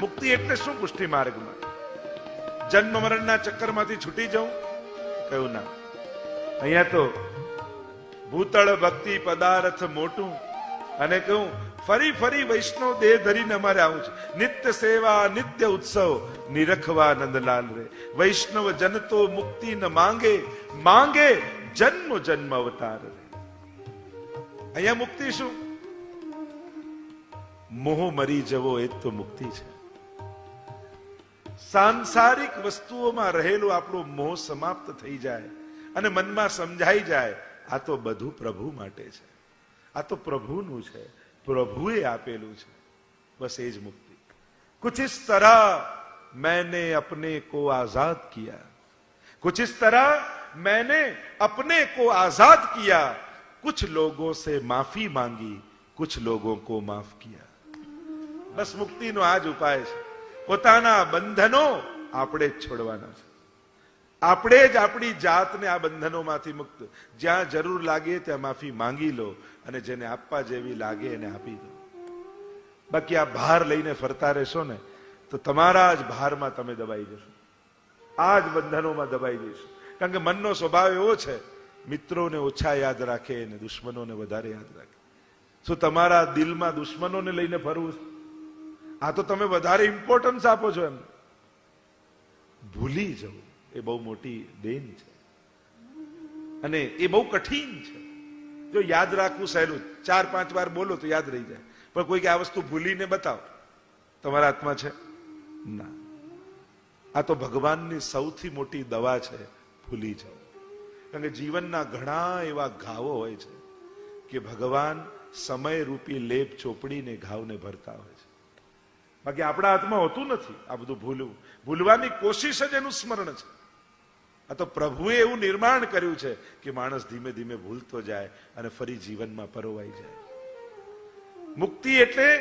મુક્તિ એટલે શું પુષ્ટિ માર્ગમાં જન્મ મરણના ચક્કરમાંથી છૂટી જવું કયું ના. અહીંયા તો ભૂતળ ભક્તિ પદાર્થ મોટું અને કહું, ફરી ફરી વૈષ્ણવ દેહ ધરીને અમારે આવું છે. નિત્ય સેવા, નિત્ય ઉત્સવ, નિરખવા નંદલાલ રે. વૈષ્ણવ જન તો મુક્તિ ન માંગે માંગે જન્મ જન્મ અવતાર રે. અહીંયા મુક્તિ શું? મોહ મરી જવો એ તો મુક્તિ છે. સાંસારિક વસ્તુઓમાં રહેલો આપણો મોહ સમાપ્ત થઈ જાય અને મનમાં સમજાઈ જાય, આ તો બધું પ્રભુ માટે છે. આ તો પ્રભુનું છે. પ્રભુએ આપેલું છે. બસ એ જ મુક્તિ. કુછ ઇસ તરહ મેને અપને કો આઝાદ કિયા. કુછ ઇસ તરહ મેને અપને કો આઝાદ કિયા. કુછ લોગો સે માફી માંગી, કુછ લોગો કો માફ કિયા. બસ મુક્તિનો આ જ ઉપાય છે. પોતાના બંધનો આપણે જ છોડવાના છે. આપણે જ આપણી જાતને આ બંધનોમાંથી મુક્ત. જ્યાં જરૂર લાગે ત્યાં માફી માંગી લો અને જેને આપવા જેવી લાગે એને આપી દો. બાકી આ ભાર લઈને ફરતા રહેશો ને, તો તમારા જ ભારમાં તમે દબાઈ જશો. આ જ બંધનોમાં દબાઈ જઈશું કારણ કે મનનો સ્વભાવ એવો છે, મિત્રોને ઓછા યાદ રાખે અને દુશ્મનોને વધારે યાદ રાખે. શું તમારા દિલમાં દુશ્મનોને લઈને ફરવું આ તો તમે વધારે ઇમ્પોર્ટન્સ આપો છો એમ. ભૂલી જવું. એ બહુ મોટી દેન છે. અને એ બહુ કઠિન છે. જો યાદ રાખવું સહેલું, ચાર, પાંચ વાર બોલો તો યાદ રહી જાય. પણ કોઈ કે આ વસ્તુ ભૂલીને બતાવો. તમારા હાથમાં છે? ના. આ તો ભગવાનની સૌથી મોટી દવા છે, ભૂલી જવું. કારણ કે જીવનના ઘણા એવા ઘાવો હોય છે કે ભગવાન સમય રૂપી લેપ ચોપડીને ઘાવને ભરતા હોય બાકી આપણા હાથમાં હોતું નથી આ બધું ભૂલવું. ભૂલવાની કોશિશ જ એનું સ્મરણ છે. આ તો પ્રભુએ એવું નિર્માણ કર્યું છે કે માણસ ધીમે ધીમે ભૂલતો જાય અને ફરી જીવનમાં પરોવાઈ જાય. મુક્તિ એટલે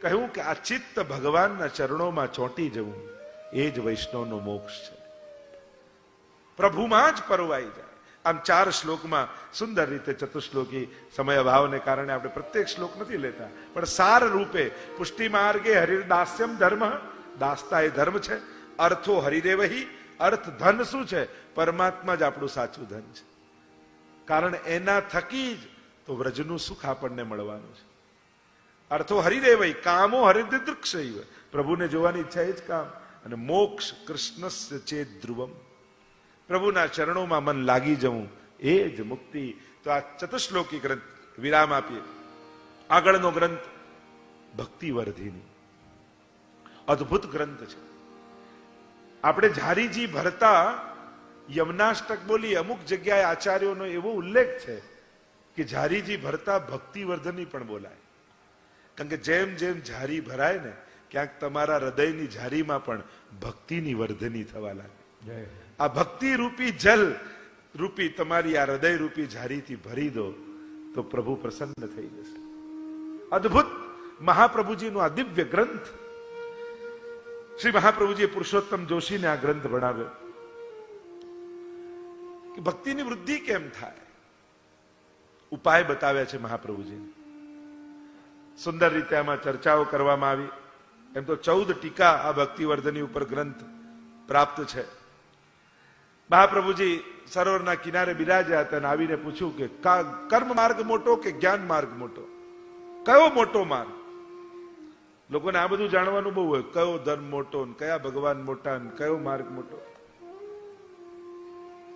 કહ્યું કે આ ચિત્ત ભગવાનના ચરણોમાં ચોંટી જવું. એ જ વૈષ્ણવનો મોક્ષ છે. પ્રભુમાં જ પરોવાઈ જાય. આમ ચાર શ્લોકમાં સુંદર રીતે ચતુશ્લોકી સમય અભાવને કારણે આપણે પ્રત્યેક શ્લોક નથી લેતા. પણ સાર રૂપે પુષ્ટિ માર્ગે હરિદાસ્યમ ધર્મ દાસતા એ ધર્મ છે, અર્થો હરિદેવહી, અર્થ ધન શું છે? પરમાત્મા જ આપણું સાચું ધન છે. કારણ એના થકી જ તો વ્રજનું સુખ આપણને મળવાનું છે. અર્થો હરિદેવહી, કામો હરિદૃક્ષ પ્રભુને જોવાની ઈચ્છા એ જ કામ. અને મોક્ષ કૃષ્ણસ્ય ચેત ધ્રુવમ પ્રભુના ચરણોમાં મન લાગી જવું, એ જ મુક્તિ. તો આ ચતુશ્લોકી ગ્રંથ વિરામ આપીએ. આગળનો ગ્રંથ ભક્તિવર્ધિની. અદ્ભુત ગ્રંથ છે. આપણે ઝારીજી ભરતા યમનાષ્ટક બોલી અમુક જગ્યાએ આચાર્યોનો એવો ઉલ્લેખ છે કે ઝારીજી ભરતા ભક્તિવર્ધની પણ બોલાય. કારણ કે જેમ જેમ ઝારી ભરાય ને, ક્યાંક તમારા હૃદયની ઝારીમાં પણ ભક્તિની વર્ધની થવા લાગે. આ ભક્તિ રૂપી જલ રૂપી તમારી આ હૃદય રૂપી ઝારીથી ભરી દો તો પ્રભુ પ્રસન્ન થઈ જશે. અદ્ભુત મહાપ્રભુજીનો આ દિવ્ય ગ્રંથ. શ્રી મહાપ્રભુજીએ પુરુષોત્તમ જોશીને આ ગ્રંથ ભણાવ્યો. કે ભક્તિની વૃદ્ધિ કેમ થાય? ઉપાય બતાવ્યા છે મહાપ્રભુજી સુંદર રીતે આમાં ચર્ચાઓ કરવામાં આવી. એમ તો ચૌદ ટીકા આ ભક્તિવર્ધની ઉપર ગ્રંથ પ્રાપ્ત છે. મહાપ્રભુજી સરોવરના કિનારે બિરાજ્યા હતા અને આવીને પૂછ્યું કે કર્મ માર્ગ મોટો કે જ્ઞાન માર્ગ મોટો? કયો મોટો માર્ગ? લોકોને આ બધું જાણવાનું બહુ હોય. કયો ધર્મ મોટો કયા ભગવાન મોટા કયો માર્ગ મોટો?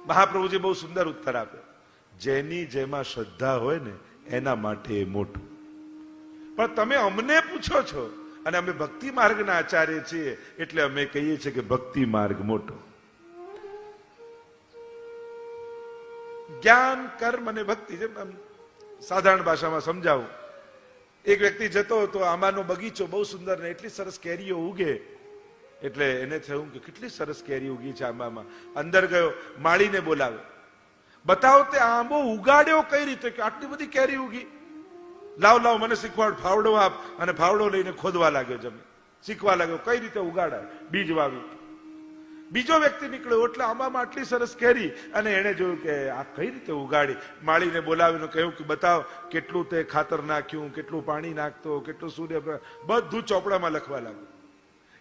મહાપ્રભુજી બહુ સુંદર ઉત્તર આપ્યો. જેની જેમાં શ્રદ્ધા હોય ને, એના માટે એ મોટું. પણ તમે અમને પૂછો છો, અને અમે ભક્તિ માર્ગના આચાર્ય છીએ, એટલે અમે કહીએ છીએ કે ભક્તિ માર્ગ મોટો. જ્ઞાન, કર્મ અને ભક્તિ જેમ સાધારણ ભાષામાં સમજાવું. એક વ્યક્તિ જતો હતો આંબાનો બગીચો બહુ સુંદર ને એટલી સરસ કેરીઓ ઉગે. એટલે એને થયું કે કેટલી સરસ કેરી ઉગી છે આંબામાં. અંદર ગયો, માળીને બોલાવે બતાવો તે આંબો ઉગાડ્યો કઈ રીતે? કે આટલી બધી કેરી ઉગી. લાવ લાવ, મને શીખવાડ, ફાવડો આપ. અને ફાવડો લઈને ખોદવા લાગ્યો જમીન. શીખવા લાગ્યો, કઈ રીતે ઉગાડાય? બીજ વાવી. બીજો વ્યક્તિ નીકળ્યો એટલે આંબામાં આટલી સરસ કેરી અને એણે જોયું કે આ કઈ રીતે ઉગાડી? માળીને બોલાવીને કહ્યું કે બતાવ, કેટલું તે ખાતર નાખ્યું, કેટલું પાણી નાખતો, કેટલું સૂર્ય બધું ચોપડામાં લખવા લાગ્યું.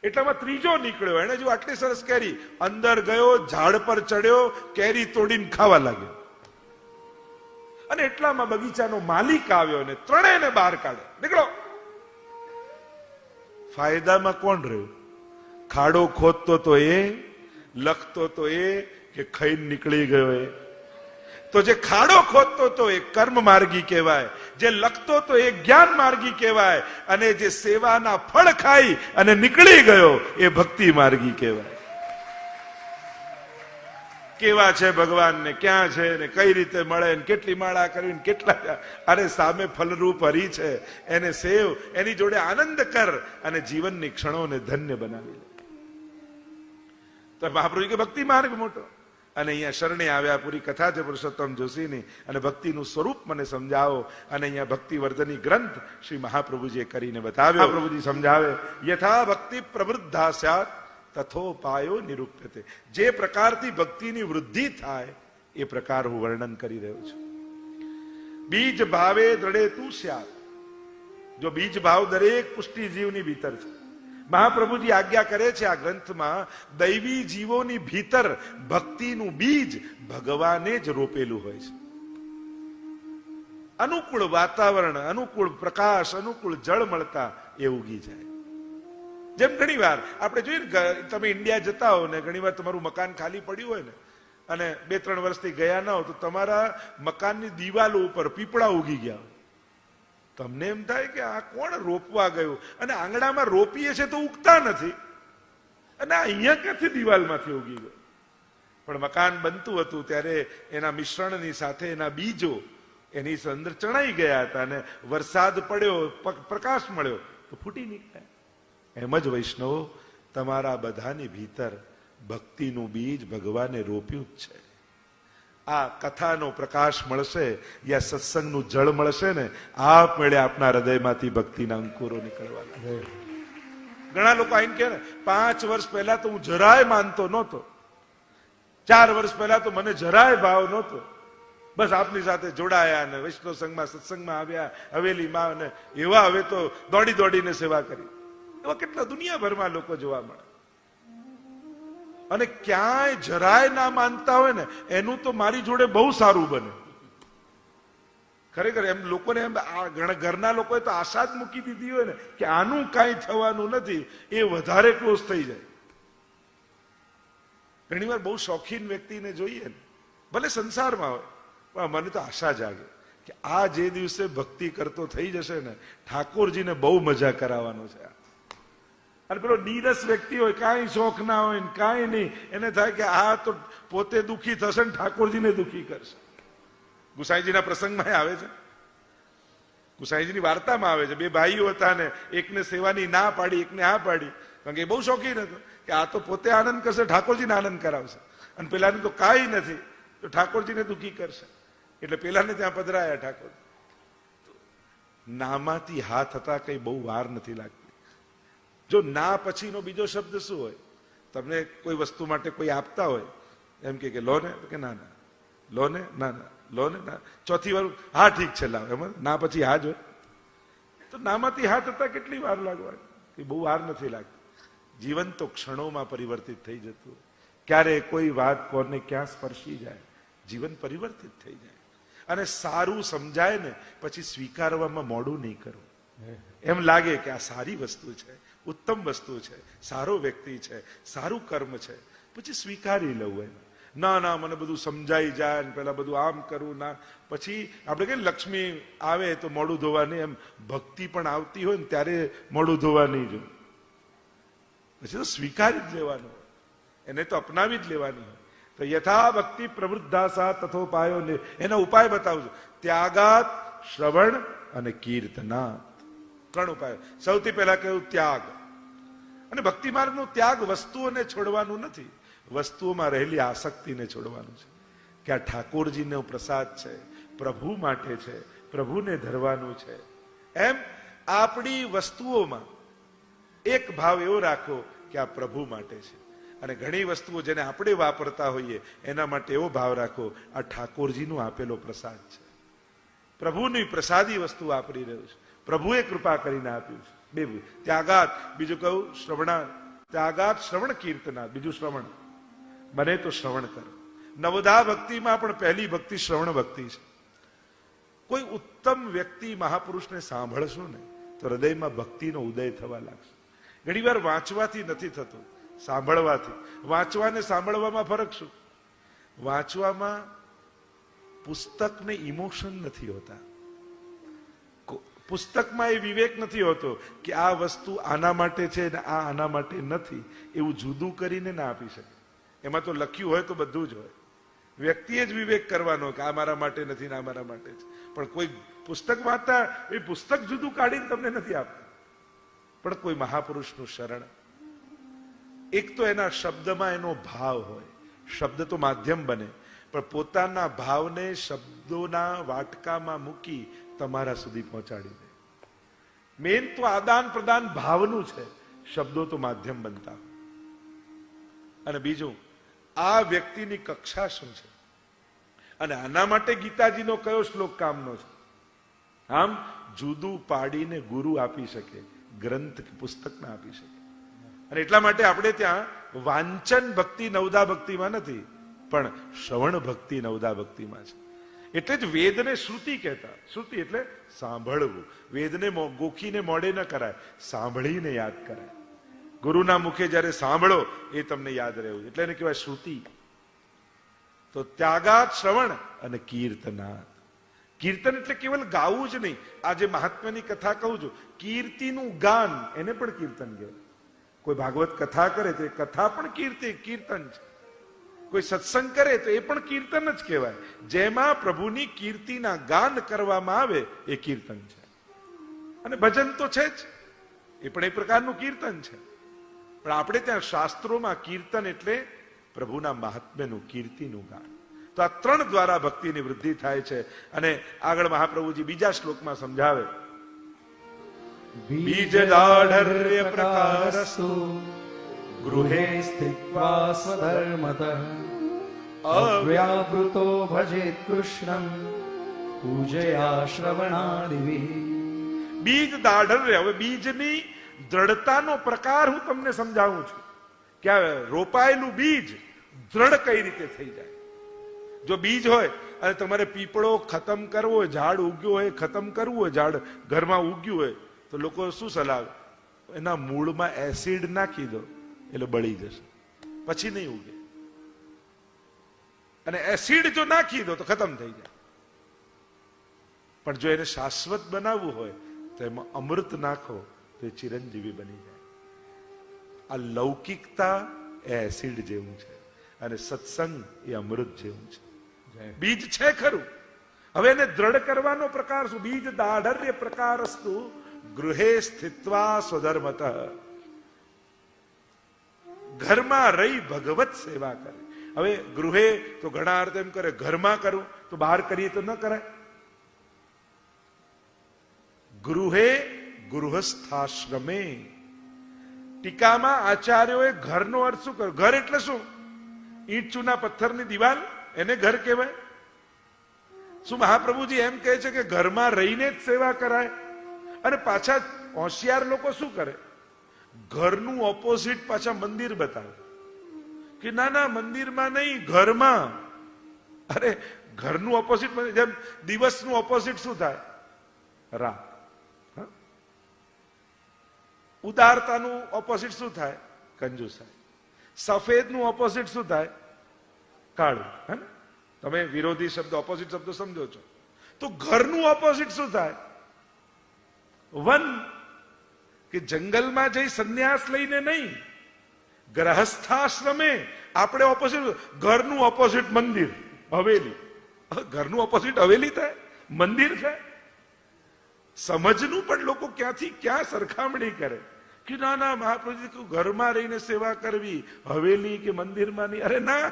એટલામાં ત્રીજો નીકળ્યો એને જો આટલી સરસ કેરી. અંદર ગયો, ઝાડ પર ચડ્યો, કેરી તોડીને ખાવા લાગ્યો. અને એટલામાં બગીચાનો માલિક આવ્યો ને ત્રણેયને બહાર કાઢે નીકળો. ફાયદામાં કોણ રહ્યું? ખાડો ખોદતો તો એ લખતો તો એ કે ખાઈને નીકળી ગયો એ. તો જે ખાડો ખોદતો તો એ કર્મ માર્ગી કહેવાય. જે લખતો તો એ જ્ઞાન માર્ગી કહેવાય. અને જે સેવાના ફળ ખાઈ અને નીકળી ગયો એ ભક્તિ માર્ગી કહેવાય. કેવા છે ભગવાન ને ક્યાં છે ને? કઈ રીતે મળે ને કેટલી માળા કરવી કેટલા અરે સામે ફલરૂપ હરી છે. એને સેવ, એની જોડે આનંદ કર અને જીવનની ક્ષણોને ધન્ય બનાવી લે. તો મહાપ્રભુ કે ભક્તિ માર્ગ મોટો. અને અહીંયા શરણે આવ્યા પૂરી કથા છે પુરુષોત્તમ જોશીની. અને ભક્તિનું સ્વરૂપ મને સમજાવો. અને અહીંયા ભક્તિ વર્ધની ગ્રંથ શ્રી મહાપ્રભુજીએ કરીને બતાવ્યો. પ્રભુજી સમજાવે. યથા ભક્તિ પ્રવૃદ્ધા સ્યાત તથોપાયો નિરૂપ્યતે જે પ્રકારથી ભક્તિની વૃદ્ધિ થાય એ પ્રકાર હું વર્ણન કરી રહ્યો છું. બીજ ભાવે દ્રઢે તું સ્યાત. જો બીજ ભાવ દરેક પુષ્ટિ જીવની ભીતર છે. મહાપ્રભુજી આજ્ઞા કરે છે આ ગ્રંથમાં, દૈવી જીવોની ભીતર ભક્તિનું બીજ ભગવાને જ રોપેલું હોય છે અનુકૂળ વાતાવરણ, અનુકૂળ પ્રકાશ, અનુકૂળ જળ મળતા એ ઉગી જાય જેમ ઘણી વાર આપણે જોઈએ તમે ઇન્ડિયા જતા હો ને, ઘણી વાર તમારું મકાન ખાલી પડ્યું હોય ને, અને બે ત્રણ વર્ષથી ગયા ના હો, તો તમારા મકાનની દિવાલો ઉપર પીપળા ઉગી ગયા હોય. તમને એમ થાય કે આ કોણ રોપવા ગયું? અને આંગણામાં રોપીએ છે તો ઉગતા નથી. અને આ અહીંયા ક્યાંથી દિવાલમાંથી ઉગી ગયો? પણ મકાન બનતું હતું ત્યારે એના મિશ્રણની સાથે એના બીજો એની અંદર ચણાઈ ગયા હતા અને વરસાદ પડ્યો પ્રકાશ મળ્યો, તો ફૂટી નીકળ્યા. એમ જ વૈષ્ણવ, તમારા બધાની ભીતર ભક્તિનું બીજ ભગવાને રોપ્યું જ છે. આ કથાનો પ્રકાશ મળશે યા સત્સંગનું જળ મળશે ને આપમેળે આપના હૃદયમાંથી ભક્તિના અંકુરો નીકળવાના. ઘણા લોકો આઈને કે ને પાંચ વર્ષ પહેલા તો હું જરાય માનતો નહોતો. ચાર વર્ષ પહેલા તો મને જરાય ભાવ નહોતો. બસ આપની સાથે જોડાયા અને વૈષ્ણવ સંઘમાં સત્સંગમાં આવ્યા હવેલીમાં અને એવા હવે તો દોડી દોડીને સેવા કરી. એવા કેટલા દુનિયાભરમાં લોકો જોવા મળે. અને ક્યાંય જરાય ના માનતા હોય ને, એનું તો મારી જોડે બહુ સારું બને ખરેખર એમ લોકોને એમ ઘરના લોકોએ તો આશા જ મૂકી દીધી હોય ને, કે આનું કાંઈ થવાનું નથી, એ વધારે ક્લોઝ થઈ જાય ઘણીવાર બહુ શોખીન વ્યક્તિને જોઈએ ને, ભલે સંસારમાં હોય, પણ મને તો આશા જાગે કે આ જે દિવસે ભક્તિ કરતો થઈ જશે ને, ઠાકોરજીને બહુ મજા કરાવવાનો છે આ. અને પેલો નીરસ વ્યક્તિ હોય, કાંઈ શોખ ના હોય ને કાંઈ નહીં, એને થાય કે આ તો પોતે દુઃખી થશે ને ઠાકોરજીને દુખી કરશે. ગુસાઈજીના પ્રસંગમાં આવે છે. ગુસાઈજીની વાર્તામાં આવે છે. બે ભાઈઓ હતા ને, એકને સેવાની ના પાડી, એકને હા પાડી. કારણ કે એ બહુ શોખીન હતો કે આ તો પોતે આનંદ કરશે, ઠાકોરજીને આનંદ કરાવશે. અને પેલાને તો કાંઈ નથી, તો ઠાકોરજીને દુઃખી કરશે. એટલે પેલાને ત્યાં પધરાયા ઠાકોર. નામાંથી હા થતા કઈ બહુ વાર નથી લાગતી. જો ના પછીનો બીજો શબ્દ શું હોય? તમને કોઈ વસ્તુ માટે કોઈ આપતા હોય એમ કે કે લો ને કે ના ના. લો ને ના ના. લો ને ના. ચોથી વાર હા ઠીક છે લાવ. એમાં ના પછી હા જો તો નામાંથી હા થતા કેટલી વાર લાગવાની? એ બહુ વાર નથી લાગતી. જીવન તો ક્ષણોમાં પરિવર્તિત થઈ જતું ક્યારે કોઈ વાત કોને ક્યાં સ્પર્શી જાય જીવન પરિવર્તિત થઈ જાય. અને સારું સમજાય ને પછી સ્વીકારવામાં મોડું નહીં કરવું એમ લાગે કે આ સારી વસ્તુ છે. ઉત્તમ વસ્તુ છે, સારો વ્યક્તિ છે, સારું કર્મ છે, પછી સ્વીકારી લઉં એમ. ના ના, મને બધું સમજાઈ જાય ને પેલા બધું આમ કરવું ના. પછી આપણે કહીએ લક્ષ્મી આવે તો મોડું ધોવાની એમ ભક્તિ પણ આવતી હોય ને ત્યારે મોડું ધોવાની જો પછી તો સ્વીકારી જ લેવાનું એને તો અપનાવી જ લેવાની હોય. તો યથા ભક્તિ તથો તથોપાયો ને એના ઉપાય બતાવજો ત્યાગાત, શ્રવણ અને કીર્તનાત. ત્રણ ઉપાય. સૌથી પહેલા કહ્યું ત્યાગ. અને ભક્તિ માર્ગનો ત્યાગ વસ્તુઓને છોડવાનું નથી. વસ્તુઓમાં રહેલી આસક્તિને છોડવાનું છે. કે આ ઠાકોરજીનો પ્રસાદ છે, પ્રભુ માટે છે, પ્રભુને ધરવાનું છે. એમ આપણી વસ્તુઓમાં એક ભાવ એવો રાખો કે આ પ્રભુ માટે છે. અને ઘણી વસ્તુઓ જેને આપણે વાપરતા હોઈએ, એના માટે એવો ભાવ રાખો આ ઠાકોરજીનું આપેલો પ્રસાદ છે. પ્રભુની પ્રસાદી વસ્તુ વાપરી રહ્યું છે. પ્રભુએ કૃપા કરીને આપ્યું છે. બે ત્યાગાત બીજું કહું શ્રવણા ત્યાગાત શ્રવણ કીર્તના બીજું શ્રવણ. બને તો શ્રવણ કરો. નવદા ભક્તિમાં પણ પહેલી ભક્તિ શ્રવણ ભક્તિ છે. કોઈ ઉત્તમ વ્યક્તિ મહાપુરુષને સાંભળશો ને, તો હૃદયમાં ભક્તિનો ઉદય થવા લાગશે. ઘણીવાર વાંચવાથી નથી થતું, સાંભળવાથી. વાંચવાને સાંભળવામાં ફરક શું? વાંચવામાં પુસ્તકને ઇમોશન નથી હોતા. પુસ્તકમાં એ વિવેક નથી હોતો કે આ વસ્તુ આના માટે છે ને આ આના માટે નથી. એવું જુદું કરીને ના આપી શકે. એમાં તો લખ્યું હોય તો બધું જ હોય. વ્યક્તિએ જ વિવેક કરવાનો કે આ મારા માટે નથી ને આ મારા માટે છે. પણ કોઈ પુસ્તક વાંચતા એ પુસ્તક જુદું કાઢીને તમને નથી આપતું. પણ કોઈ મહાપુરુષનું શરણ. એક તો એના શબ્દમાં એનો ભાવ હોય. શબ્દ તો માધ્યમ બને. પણ પોતાના ભાવને શબ્દોના વાટકામાં મૂકી તમારા સુધી પહોંચાડી દે. મેન તો આદાન પ્રદાન ભાવનું છે, શબ્દો તો માધ્યમ બનતા અને બીજું, આ વ્યક્તિની કક્ષા શું છે? અને આના માટે ગીતાજીનો કયો શ્લોક કામનો છે? આમ, જુદું પાડીને ગુરુ આપી શકે, ગ્રંથ પુસ્તક ના આપી શકે. અને એટલા માટે આપણે ત્યાં વાંચન ભક્તિ નવદા ભક્તિમાં નથી, પણ શ્રવણ ભક્તિ નવદા ભક્તિમાં છે. એટલે જ વેદને શ્રુતિ કહેતા. શ્રુતિ એટલે સાંભળવું. વેદને ગોખીને મોડે ન કરાય, સાંભળીને યાદ કરાય. ગુરુના મુખે જ્યારે સાંભળો, એ તમને યાદ રહેવું. એટલે એને કહેવાય શ્રુતિ. તો ત્યાગાત શ્રવણ અને કીર્તનાથ કીર્તન એટલે કેવલ ગાવું જ નહીં. આજે મહાત્માની કથા કહું છું, કીર્તિનું ગાન, એને પણ કીર્તન કહેવાય. કોઈ ભાગવત કથા કરે તો એ કથા પણ કીર્તિ, કીર્તન છે કોઈ સત્સંગ કરે તો એ પણ કીર્તન જ કહેવાય. જેમાં પ્રભુની કીર્તિના ગાન કરવામાં આવે, એ કીર્તન છે. અને ભજન તો છે જ. એ પણ એ પ્રકારનું કીર્તન છે. પણ આપણે ત્યાં શાસ્ત્રોમાં કીર્તન એટલે પ્રભુના મહાત્મ્યનું, કીર્તિનું ગાન. તો આ ત્રણ દ્વારા ભક્તિની વૃદ્ધિ થાય છે. અને આગળ મહાપ્રભુજી બીજા શ્લોકમાં સમજાવે. બીજદાઢર્ય પ્રકારસ્તુ. ગૃહે સ્થિત્વા સ્વધર્મતઃ અવ્યાવૃતો ભજેત કૃષ્ણમ પૂજયા શ્રવણાદિભિ બીજ દાઢર્ય હવે બીજની દ્રઢતાનો પ્રકાર હું તમને સમજાવું છું. કે રોપાયેલું બીજ દ્રઢ કઈ રીતે થઈ જાય? જો બીજ હોય, અને તમારે પીપળો ખતમ કરવો હોય, ઝાડ ઉગ્યો હોય, ખતમ કરવું હોય, ઝાડ ઘરમાં ઉગ્યું હોય, તો લોકો શું સલાહ એના મૂળમાં એસિડ નાખી દો. એટલે બળી જશે. પછી નહીં ઉગે. અને એસિડ જો નાખી દો તો ખતમ થઈ જાય. પણ જો એને શાશ્વત બનાવવું હોય તો એમાં અમૃત નાખો તો એ ચિરંજીવી બની જાય. આ લૌકિકતા એ એસિડ જેવું છે અને સત્સંગ એ અમૃત જેવું છે. બીજ છે ખરું. હવે એને દ્રઢ કરવાનો પ્રકાર શું? બીજ દાઢર્ય પ્રકારસ્તુ ગૃહે સ્થિત્વા સ્વધર્મત. ઘરમાં રહી ભગવત સેવા કરે. હવે ગૃહે તો ઘણા અર્થ એમ કરે, ઘરમાં કરું તો બહાર કરીએ તો ન કરાય. ગૃહે ગૃહસ્થાશ્રમે. ટીકામાં આચાર્યોએ ઘરનો અર્થ શું કર્યો? ઘર એટલે શું? ઈંટ ચૂના પથ્થરની દિવાલ, એને ઘર કહેવાય. શું મહાપ્રભુજી એમ કહે છે કે ઘરમાં રહીને જ સેવા કરાય? અને પાછા હોશિયાર લોકો શું કરે? ઘરનું ઓપોઝિટ પાછા મંદિર બતાવે. કે ના ના, મંદિરમાં નહીં, ઘરમાં. અરે, ઘરનું ઓપોઝિટ જેમ દિવસનું ઓપોઝિટ શું થાય? રાત. ઉદારતાનું ઓપોઝિટ શું થાય? કંજુસાઈ. સફેદનું ઓપોઝિટ શું થાય? કાળું. હે તમે વિરોધી શબ્દ ઓપોઝિટ શબ્દ સમજો છો. તો ઘરનું ઓપોઝિટ શું થાય? વન કે જંગલમાં જઈ સંન્યાસ લઈને નહીં. ગ્રહસ્થાશ્રમે આપણે ઓપોઝિટ ઘરનું ઓપોઝિટ મંદિર, હવેલી. ઘરનું ઓપોઝિટ હવેલી થાય? મંદિર થાય? સમજનું પણ લોકો ક્યાંથી ક્યાં સરખામણી કરે? કે ના ના, મહાપ્રભુજી ઘરમાં રહીને સેવા કરવી. હવેલી કે મંદિરમાં નહીં? અરે ના,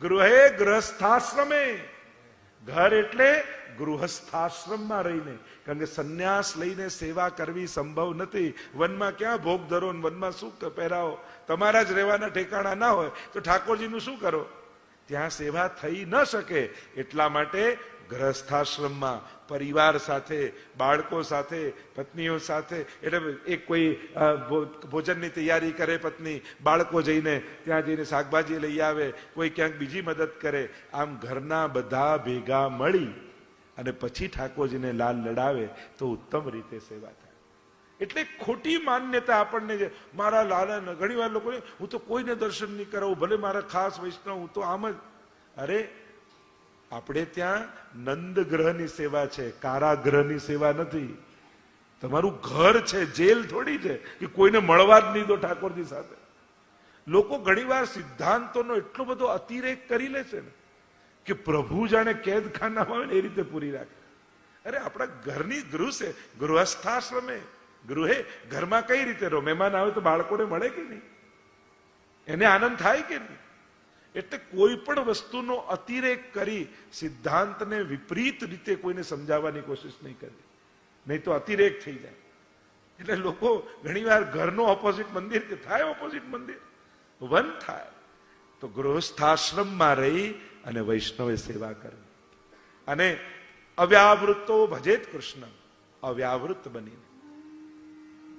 ગૃહે ગ્રહસ્થાશ્રમે. ઘર એટલે ગૃહસ્થાશ્રમમાં રહીને. કારણ કે સંન્યાસ લઈને સેવા કરવી સંભવ નથી. વનમાં ક્યાં ભોગ ધરો વનમાં શું પહેરાવો? તમારા જ રહેવાના ઠેકાણા ના હોય તો ઠાકોરજીનું શું કરો? ત્યાં સેવા થઈ ન શકે. એટલા માટે ગ્રહસ્થાશ્રમમાં પરિવાર સાથે, બાળકો સાથે, પત્નીઓ સાથે, એટલે એક કોઈ ભોજનની તૈયારી કરે પત્ની, બાળકો જઈને ત્યાં જઈને શાકભાજી લઈ આવે, કોઈ ક્યાંક બીજી મદદ કરે. આમ ઘરના બધા ભેગા મળી અને પછી ઠાકોરજીને લાલ લડાવે તો ઉત્તમ રીતે સેવા થાય. એટલે ખોટી માન્યતા આપણને છે મારા લાલા ઘણી વાર લોકો હું તો કોઈને દર્શન નહીં કરાવું, ભલે મારા ખાસ વૈષ્ણવ હું તો આમ જ. અરે, આપણે ત્યાં નંદ ગ્રહની સેવા છે કારાગ્રહની સેવા નથી. તમારું ઘર છે, જેલ થોડી છે કે કોઈને મળવા જ નહીં દો ઠાકોરજી સાથે. લોકો ઘણીવાર સિદ્ધાંતોનો એટલો બધો અતિરેક કરી લે છે ને. કે પ્રભુ જાણે કેદખાનામાં હોય ને એ રીતે પૂરી રાખે. અરે, આપણા ઘરની ગૃહ છે, ગૃહસ્થાશ્રમે, ગૃહે ઘરમાં કઈ રીતે રહો? મહેમાન આવે તો બાળકોને મળે કે નહીં? એને આનંદ થાય કે નહીં? એટલે કોઈ પણ વસ્તુનો અતિરેક કરી સિદ્ધાંતને વિપરીત રીતે કોઈને સમજાવવાની કોશિશ નહીં કરવી નહીં તો અતિરેક થઈ જાય. એટલે લોકો ઘણીવાર ઘરનો ઓપોઝિટ મંદિર કે થાય ઓપોઝિટ મંદિર? વન થાય. તો ગૃહસ્થાશ્રમમાં રહી અને વૈષ્ણવે સેવા કરવી અને અવ્યાવૃતો ભજેત કૃષ્ણ અવ્યાવૃત બની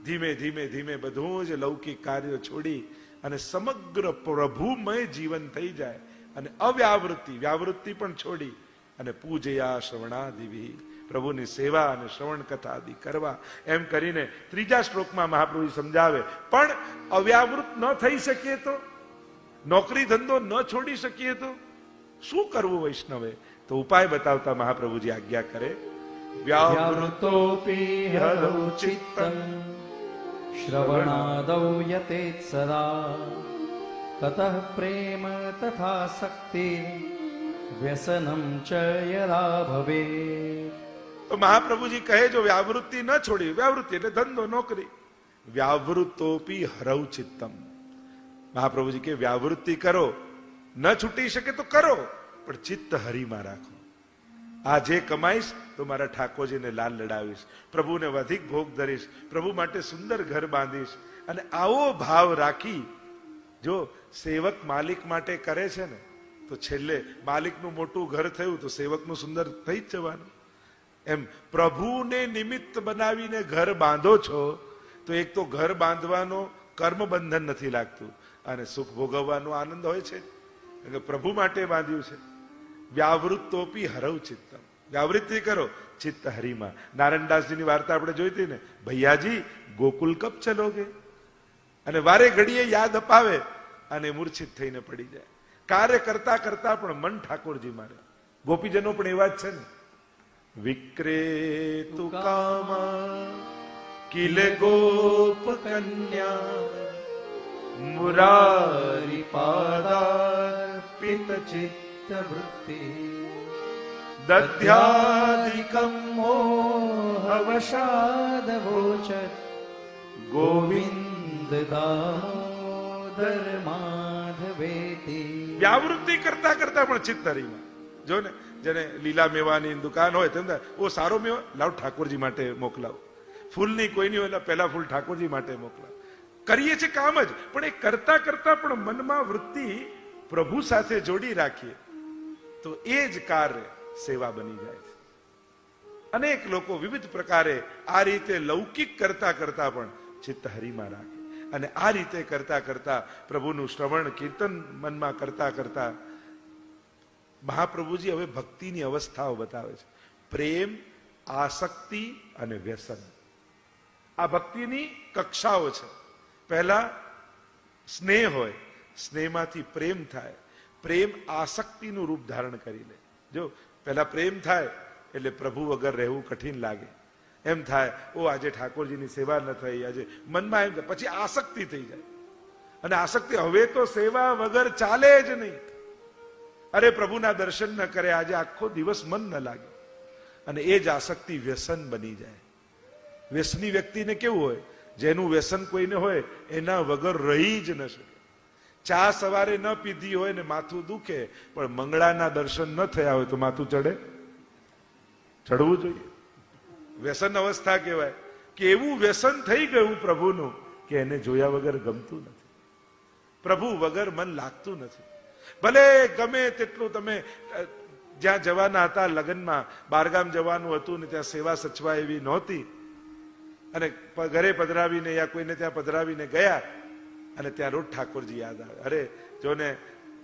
ધીમે ધીમે ધીમે બધું જ લૌકિક કાર્યો છોડી અને સમગ્ર પ્રભુમય જીવન થઈ જાય અને અવ્યાવૃત્તિ, વ્યાવૃત્તિ પણ છોડી અને પૂજયા શ્રવણાદિવી. પ્રભુની સેવા અને શ્રવણ કથા આદિ કરવા. એમ કરીને ત્રીજા શ્લોકમાં મહાપ્રભુ સમજાવે, પણ અવ્યાવૃત ન થઈ શકીએ તો? નોકરી ધંધો ન છોડી શકીએ તો શું કરવું વૈષ્ણવે? તો ઉપાય બતાવતા મહાપ્રભુજી આજ્ઞા કરે શ્રવણાદૌ યતે સદા, તત પ્રેમ તથા શક્તિ વ્યસનમ ચયરા ભવે તો મહાપ્રભુજી કહે, જો વ્યાવૃત્તિ ન છોડી, વ્યાવૃત્તિ એટલે ધંધો, નોકરી. વ્યાવૃતોપી હરવ ચિત્તમ મહાપ્રભુજી કે, વ્યાવૃત્તિ કરો. ન છૂટી શકે તો કરો, પણ ચિત્ત હરિમાં રાખો. આ જે કમાઈશ, તો મારા ઠાકોરજીને લાલ લડાવીશ. પ્રભુને વધીક ભોગ ધરીશ. પ્રભુ માટે સુંદર ઘર બાંધીશ. અને આવો ભાવ રાખી, જો સેવક માલિક માટે કરે છે ને, તો છેલ્લે માલિકનું મોટું ઘર થયું, તો સેવકનું સુંદર થઈ જ જવાનું. એમ પ્રભુને નિમિત્ત બનાવીને ઘર બાંધો છો, તો એક તો ઘર બાંધવાનો કર્મ બંધન નથી લાગતું. અને સુખ ભોગવવાનો આનંદ હોય છે. એટલે પ્રભુ માટે બાંધ્યું છે. વ્યાવૃત તોપી હરવ ચિત્તમ. વ્યાવૃત્તિ કરો, ચિત્ત હરિમાં. નારાયણદાસજીની વાર્તા આપણે જોઈ હતી ને. ભૈયાજી, ગોકુલ કપ ચલોગે. અને વારે ઘડીએ યાદ અપાવે અને મૂર્છિત થઈને પડી જાય. કાર્ય કરતા કરતા પણ મન ઠાકોરજી મારે. ગોપીજનો પણ એવા જ છે ને. વિક્રેતુ કામા, કિલે ગોપ કન્યા. મુરારી पादार्पित चित्तवृत्ति દધ્યાદિકમ मोहवशादवोचत् ગોવિંદ गोविन्द दामोदर माधवेति વ્યાવૃત્તિ કરતા કરતા પણ ચિત્ત હરીમાં જો ને જેને લીલા મેવાની દુકાન હોય તેમ થાય, ઓ સારો મેવા લાવ ઠાકોરજી માટે મોકલાવ ફૂલની કોઈની હોય એટલે પહેલા ફૂલ ઠાકોરજી માટે મોકલાવ કરીએ છીએ કામ જ. પણ એ કરતા કરતા પણ મનમાં વૃત્તિ પ્રભુ સાથે જોડી રાખીએ. તો એ જ કાર્ય સેવા બની જાય છે. અનેક લોકો વિવિધ પ્રકારે આ રીતે લૌકિક કરતા કરતા પણ ચિત્ત હરિમાં રાખે. અને આ રીતે કરતા કરતા પ્રભુનું શ્રવણ, કીર્તન મનમાં કરતા કરતા મહાપ્રભુજી હવે ભક્તિની અવસ્થાઓ બતાવે છે. પ્રેમ, આસક્તિ અને વ્યસન. આ ભક્તિની કક્ષાઓ છે. પહેલા સ્નેહ હોય, સ્નેહમાંથી પ્રેમ થાય. પ્રેમ આસક્તિનું રૂપ ધારણ કરી લે. જો પહેલા પ્રેમ થાય, એટલે પ્રભુ વગર રહેવું કઠિન લાગે. એમ થાય, ઓ, આજે ઠાકોરજીની સેવા ન થઈ, આજે મનમાં એમ થાય, પછી આસક્તિ થઈ જાય. અને આસક્તિ હવે તો સેવા વગર ચાલે જ નહીં. અરે, પ્રભુના દર્શન ન કરે, આજે આખો દિવસ મન ન લાગે. અને એ જ આસક્તિ વ્યસન બની જાય. વ્યસની વ્યક્તિને કેવું હોય જેનું વ્યસન કોઈને હોય, એના વગર રહી જ ન શકે. ચા સવારે ન પીધી હોય ને માથું દુખે, પણ મંગળાના દર્શન ન થયા હોય તો માથું ચડે? ચડવું જોઈએ. વ્યસન અવસ્થા કહેવાય. કે એવું વ્યસન થઈ ગયું પ્રભુનું કે એને જોયા વગર ગમતું નથી. પ્રભુ વગર મન લાગતું નથી. ભલે ગમે તેટલું તમે જ્યાં જવાના હતા લગ્નમાં, બારગામ જવાનું હતું ને ત્યાં સેવા સચવા એવી નહોતી અને ઘરે પધરાવીને યા કોઈને ત્યાં પધરાવીને ગયા અને ત્યાં રોજ ઠાકોરજી યાદ આવે. અરે જોને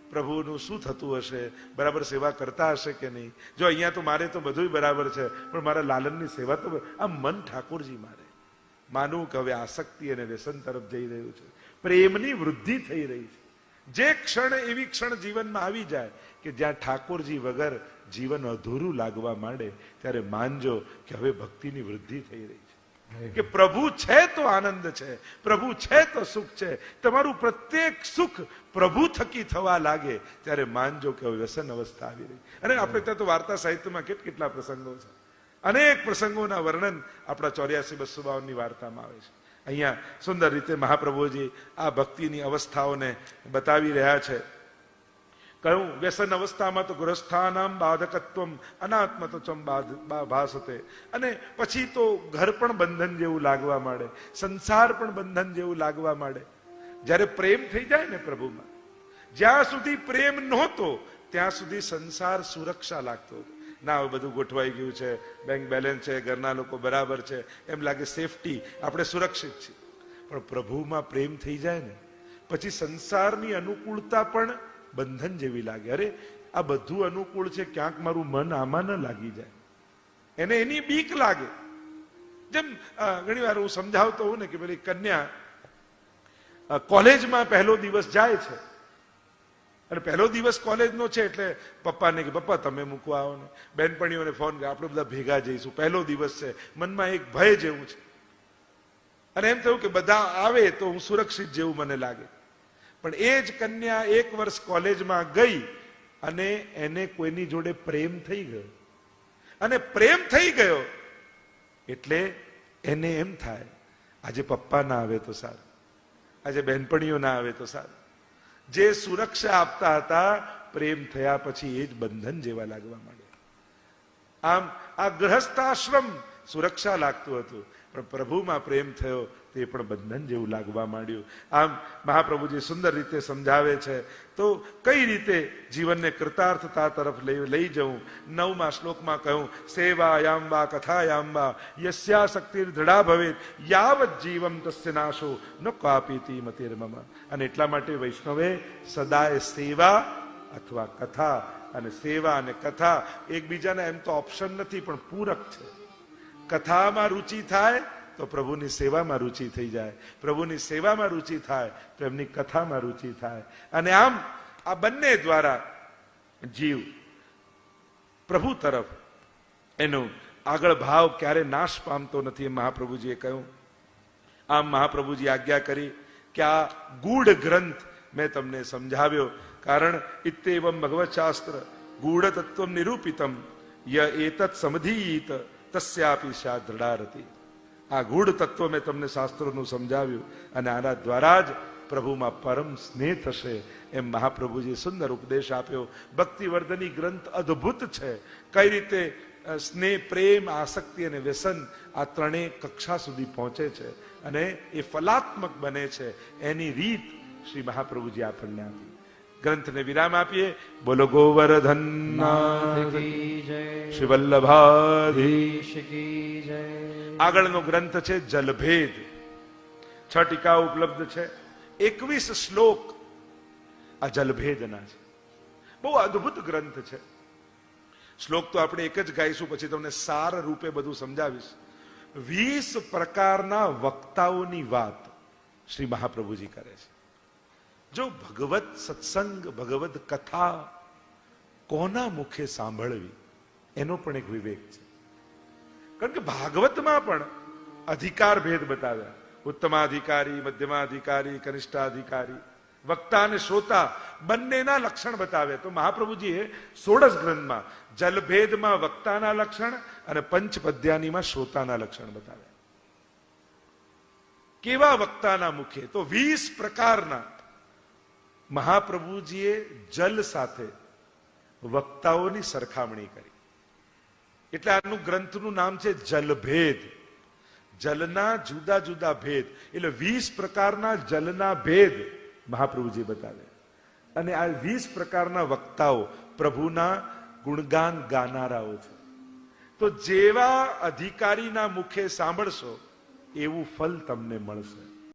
પ્રભુનું શું થતું હશે? બરાબર સેવા કરતા હશે કે નહીં? જો અહીંયા તો મારે તો બધું બરાબર છે, પણ મારા લાલનની સેવા તો આ મન ઠાકોરજી મારે. માનવું કે હવે આસક્તિ અને વ્યસન તરફ જઈ રહ્યું છે. પ્રેમની વૃદ્ધિ થઈ રહી છે. જે ક્ષણ એવી ક્ષણ જીવનમાં આવી જાય કે જ્યાં ઠાકોરજી વગર જીવન અધૂરું લાગવા માંડે, ત્યારે માનજો કે હવે ભક્તિની વૃદ્ધિ થઈ રહી છે. કે પ્રભુ છે તો આનંદ છે, પ્રભુ છે તો સુખ છે. તમારું પ્રત્યેક સુખ પ્રભુ થકી થવા લાગે ત્યારે માનજો કે વ્યસન અવસ્થા આવી રહી. અને આપણે ત્યાં તો વાર્તા સાહિત્યમાં કેટ કેટલા પ્રસંગો છે. અનેક પ્રસંગોના વર્ણન આપણા ચોર્યાસી બસો બાવનની વાર્તામાં આવે છે. અહીંયા સુંદર રીતે મહાપ્રભુજી આ ભક્તિની અવસ્થાઓને બતાવી રહ્યા છે. કહ્યું, વ્યસન અવસ્થામાં તો ગૃહસ્થાનામ બાધકત્વમ અનાત્મ બાધ- બા- ભાસતે. અને પછી તો ઘર પણ બંધન જેવું લાગવા માંડે, સંસાર પણ બંધન જેવું લાગવા માંડે. જ્યારે પ્રેમ થઈ જાય ને પ્રભુમાં, જ્યાં સુધી પ્રેમ નહોતો, ત્યાં સુધી સંસાર સુરક્ષા લાગતો ના, હવે બધું ગોઠવાઈ ગયું છે, બેંક બેલેન્સ છે, ઘરના લોકો બરાબર છે, એમ લાગે સેફટી, આપણે સુરક્ષિત છીએ. પણ પ્રભુમાં પ્રેમ થઈ જાય ને, પછી સંસારની અનુકૂળતા પણ બંધન જેવી લાગે. અરે, આ બધું અનુકૂળ છે, ક્યાંક મારું મન આમાં ન લાગી જાય. એને એની બીક લાગે. જેમ ઘણી વાર હું સમજાવતો હોઉં ને કે પેલી કન્યા કોલેજમાં પહેલો દિવસ જાય છે. અને પહેલો દિવસ કોલેજનો છે એટલે પપ્પાને કે, પપ્પા, તમે મૂકવા આવો ને. બેનપણીઓને ફોન કરે, આપણે બધા ભેગા જઈશું. પહેલો દિવસ છે. મનમાં એક ભય જેવું છે. અને એમ થયું કે બધા આવે તો હું સુરક્ષિત જેવું મને લાગે. પણ એ જ કન્યા એક વર્ષ કોલેજમાં ગઈ અને એને કોઈની જોડે પ્રેમ થઈ ગયો. અને પ્રેમ થઈ ગયો એટલે એને એમ થાય, આજે પપ્પા ના આવે તો સારું. આજે બહેનપણીઓ ના આવે તો સારું. જે સુરક્ષા આપતા હતા, પ્રેમ થયા પછી એ જ બંધન જેવા લાગવા માંડ્યા. આમ આ ગ્રહસ્થાશ્રમ સુરક્ષા લાગતું હતું, પણ પ્રભુમાં પ્રેમ થયો તે પણ બંધન જેવું લાગવા માંડ્યું. આમ મહાપ્રભુજી સુંદર રીતે સમજાવે છે. તો કઈ રીતે જીવનને કૃતાર્થતા તરફ લઈ લઈ જવું? નવમા શ્લોકમાં કહ્યું સેવાયામ વા કથાયામ વા યસ્યા શક્તિ દૃઢા ભવે યાવત જીવમ તસ્ય નાશો, ન કાપીતી મતિર્મમ અને એટલા માટે વૈષ્ણવે સદાય સેવા અથવા કથા અને સેવા અને કથા એકબીજાના એમ તો ઓપ્શન નથી, પણ પૂરક છે. કથામાં રુચિ થાય તો પ્રભુની સેવામાં રુચિ થઈ જાય. પ્રભુની સેવામાં રુચિ થાય, તો એમની કથામાં રુચિ થાય. અને આમ આ બંને દ્વારા જીવ પ્રભુ તરફ એનો આગળ ભાવ ક્યારે નાશ પામતો નથી મહાપ્રભુજીએ કહ્યું. આમ મહાપ્રભુજી આજ્ઞા કરી કે આ ગૂઢ ગ્રંથ મેં તમને સમજાવ્યો. કારણ ઇત્તેવમ ભગવત શાસ્ત્ર ગૂઢ તત્વ નિરૂપિતમ ય એતત સમધીત તસ્યાપી શા દૃઢારતી આ ગૂઢ તત્વ મેં તમને શાસ્ત્રોનું સમજાવ્યું અને આના દ્વારા જ પ્રભુમાં પરમ સ્નેહ થશે એમ મહાપ્રભુજીએ સુંદર ઉપદેશ આપ્યો. ભક્તિવર્ધની ગ્રંથ અદ્ભુત છે. કઈ રીતે સ્નેહ પ્રેમ આસક્તિ અને વ્યસન આ ત્રણેય કક્ષા સુધી પહોંચે છે અને એ ફલાત્મક બને છે એની રીત શ્રી મહાપ્રભુજી આપણને આપી. ગ્રંથને વિરામ આપીએ. બોલો ગોવર્ધન શ્રી વલ્લભાધી જય. આગળનો ગ્રંથ છે જલભેદ. છ ટીકા ઉપલબ્ધ છે. એકવીસ શ્લોક આ જલભેદના છે. બહુ અદ્ભુત ગ્રંથ છે. શ્લોક તો આપણે એક જ ગાઈશું, પછી તમને સાર રૂપે બધું સમજાવીશ. વીસ પ્રકારના વક્તાઓની વાત શ્રી મહાપ્રભુજી કરે છે. જો ભગવત સત્સંગ, ભગવત કથા કોના મુખે સાંભળવી? એનો પણ એક વિવેક છે. કારણ કે ભાગવતમાં પણ અધિકાર ભેદ બતાવ્યા. ઉત્તમાધિકારી, મધ્યમાધિકારી, કનિષ્ઠાધિકારી, વક્તા અને શ્રોતા બંનેના લક્ષણ બતાવ્યા. તો મહાપ્રભુજીએ સોળસ ગ્રંથમાં જલભેદમાં વક્તાના લક્ષણ અને પંચપદ્યાનીમાં શ્રોતાના લક્ષણ બતાવ્યા. કેવા વક્તાના મુખે? તો વીસ પ્રકારના. મહાપ્રભુજીએ જલ સાથે વક્તાઓની સરખામણી કરી. એટલે આનું ગ્રંથનું નામ છે જલભેદ. જલના જુદા જુદા ભેદ. એટલે વીસ પ્રકારના જલના ભેદ મહાપ્રભુજી બતાવે. અને આ વીસ પ્રકારના વક્તાઓ પ્રભુના ગુણગાન ગાનારાઓ છે. તો જેવા અધિકારીના મુખે સાંભળશો, એવું ફલ તમને મળશે.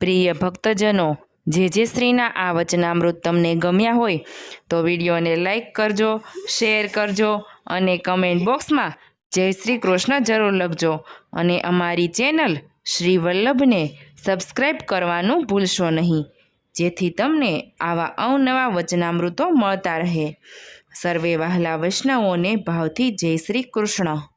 પ્રિય ભક્તજનો જે જે શ્રીના આ વચનામૃત તમને ગમ્યા હોય તો વિડીયોને લાઈક કરજો, શેર કરજો અને કમેન્ટ બોક્સમાં જય શ્રી કૃષ્ણ જરૂર લખજો. અને અમારી ચેનલ શ્રી વલ્લભને સબસ્ક્રાઈબ કરવાનું ભૂલશો નહીં. જેથી તમને આવા અવનવા વચનામૃતો મળતા રહે. સર્વે વહાલા વૈષ્ણવોને ભાવથી જય શ્રી કૃષ્ણ.